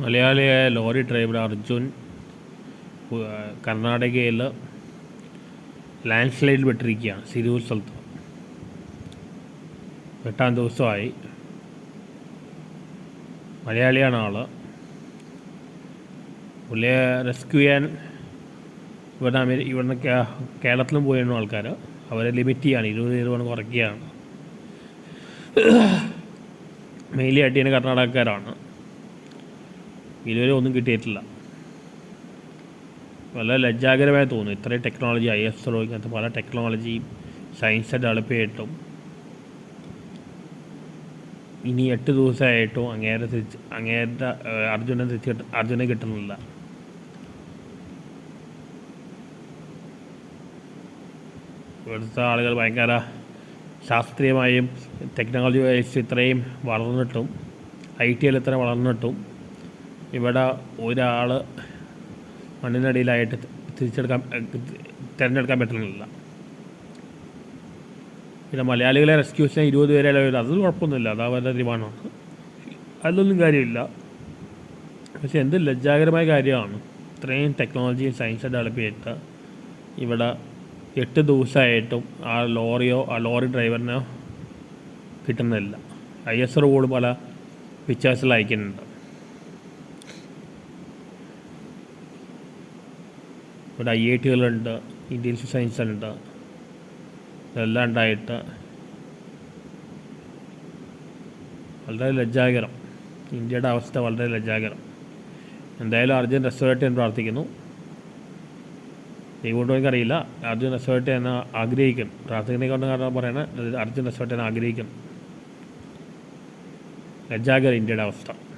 മലയാളിയായ lorry driver Arjun കർണാടകയിൽ land സ്ലൈഡിൽ പെട്ടിരിക്കുകയാണ് സിരൂർ സ്ഥലത്ത്. എട്ടാം ദിവസമായി മലയാളിയാണ് ആൾ പുള്ളിയെ റെസ്ക്യൂ ചെയ്യാൻ ഇവിടെ അമേരി ഇവിടുന്ന് കേരളത്തിലും പോയിരുന്നു ആൾക്കാർ അവരെ ലിമിറ്റ് ചെയ്യാണ് ഇരുപത് ഇരുപത് കുറയ്ക്കുകയാണ്. മെയിൻലി അടിയാണ് കർണാടകക്കാരാണ്. ഇതുവരെ ഒന്നും കിട്ടിയിട്ടില്ല. വളരെ ലജ്ജാകരമായി തോന്നുന്നു. ഇത്രയും ടെക്നോളജി ഐ എസ് ഒ ഇങ്ങനത്തെ പല ടെക്നോളജിയും സയൻസ് ഡെവലപ്പ് ചെയ്തിട്ടും ഇനി എട്ട് ദിവസമായിട്ടും അങ്ങേരെ തിരിച്ച് അങ്ങേരുടെ അർജുനെ തിരിച്ച് അർജുനെ കിട്ടുന്നില്ല. ഇവിടുത്തെ ആളുകൾ ഭയങ്കര ശാസ്ത്രീയമായും ടെക്നോളജി വൈസ് ഇത്രയും വളർന്നിട്ടും ഐ ടി എൽ ഇത്ര വളർന്നിട്ടും ഇവിടെ ഒരാൾ മണ്ണിനടിയിലായിട്ട് തിരിച്ചെടുക്കാൻ തിരഞ്ഞെടുക്കാൻ പറ്റുന്നില്ല. പിന്നെ മലയാളികളെ റെസ്ക്യൂ ചെയ്യാൻ ഇരുപത് പേരെ വരും. അത് കുഴപ്പമൊന്നുമില്ല. അത് അവരുടെ തീരുമാനമാണ് അതിലൊന്നും കാര്യമില്ല. പക്ഷെ എന്ത് ലജ്ജാകരമായ കാര്യമാണ്. ഇത്രയും ടെക്നോളജി സയൻസ് ഡെവലപ്പ് ചെയ്തിട്ട് ഇവിടെ എട്ട് ദിവസമായിട്ടും ആ ലോറിയോ ആ ലോറി ഡ്രൈവറിനോ കിട്ടുന്നില്ല. ഐ എസ് റോഡ് പല പിക്ചേഴ്സിൽ അയക്കുന്നുണ്ട് ഇവിടെ ഐ ഐ ടികളുണ്ട് ഇന്ത്യൻ സയൻസ് ഉണ്ട് ഇതെല്ലാം ഉണ്ടായിട്ട് വളരെ ലജ്ജാകരം. ഇന്ത്യയുടെ അവസ്ഥ വളരെ ലജ്ജാകരം. എന്തായാലും അർജുൻ റെസ്റ്റോറേറ്റ് ഞാൻ പ്രാർത്ഥിക്കുന്നു. ദൈവമുണ്ടോ എനിക്കറിയില്ല. അർജുൻ റെസ്റ്റോറേറ്റ് എന്നെ ആഗ്രഹിക്കുന്നു പ്രാർത്ഥിക്കുന്ന കൊണ്ട് കാരണം പറയണത് അർജുൻ റെസ്റ്റോറേറ്റ് എന്നെ ആഗ്രഹിക്കുന്നു ലജ്ജാകരം ഇന്ത്യയുടെ അവസ്ഥ.